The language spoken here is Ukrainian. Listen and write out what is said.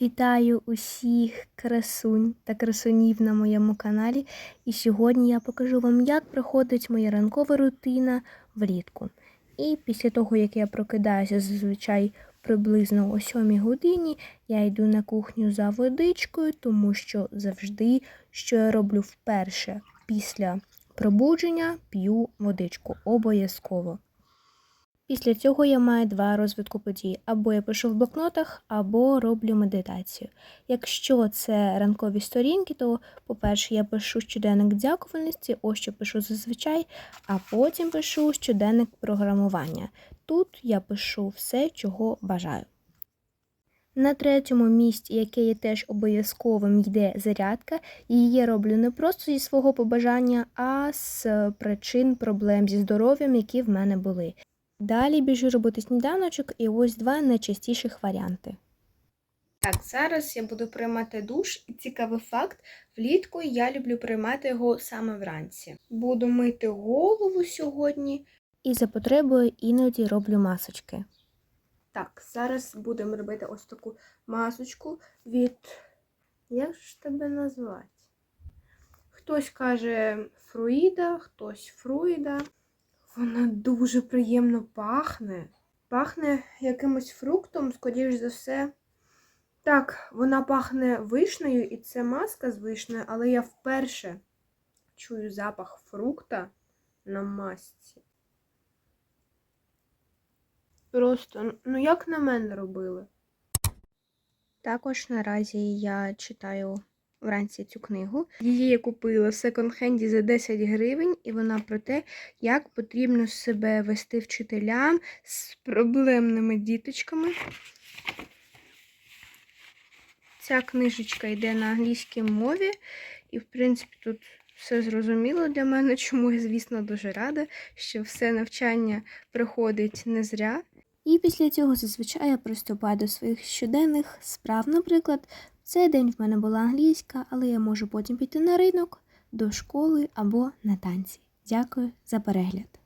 Вітаю усіх красунь та красунів на моєму каналі. І сьогодні я покажу вам, як проходить моя ранкова рутина влітку. І після того, як я прокидаюся зазвичай приблизно о 7 годині, я йду на кухню за водичкою, тому що завжди, що я роблю вперше після пробудження, п'ю водичку обов'язково. Після цього я маю два розвитку подій. Або я пишу в блокнотах, або роблю медитацію. Якщо це ранкові сторінки, то, по-перше, я пишу щоденник дякувальності, ось що пишу зазвичай, а потім пишу щоденник програмування. Тут я пишу все, чого бажаю. На третьому місці, яке є теж обов'язковим, йде зарядка. Її роблю не просто зі свого побажання, а з причин проблем зі здоров'ям, які в мене були. Далі біжу робити сніданочок і ось два найчастіших варіанти. Так, зараз я буду приймати душ, і цікавий факт: влітку я люблю приймати його саме вранці. Буду мити голову сьогодні і за потребою іноді роблю масочки. Так, зараз будемо робити ось таку масочку від. Як ж тебе назвати? Хтось каже фруїда, хтось фруїда. Вона дуже приємно пахне. Пахне якимось фруктом, скоріш за все. Так, вона пахне вишнею, і це маска з вишнею, але я вперше чую запах фрукта на масці. Просто, ну як на мене робили? Також наразі я читаю вранці цю книгу. Її я купила в секонд-хенді за 10 гривень, і вона про те, як потрібно себе вести вчителям з проблемними діточками. Ця книжечка йде на англійській мові, і, в принципі, тут все зрозуміло для мене, чому я, звісно, дуже рада, що все навчання проходить не зря. І після цього зазвичай я приступаю до своїх щоденних справ. Наприклад, в цей день в мене була англійська, але я можу потім піти на ринок, до школи або на танці. Дякую за перегляд!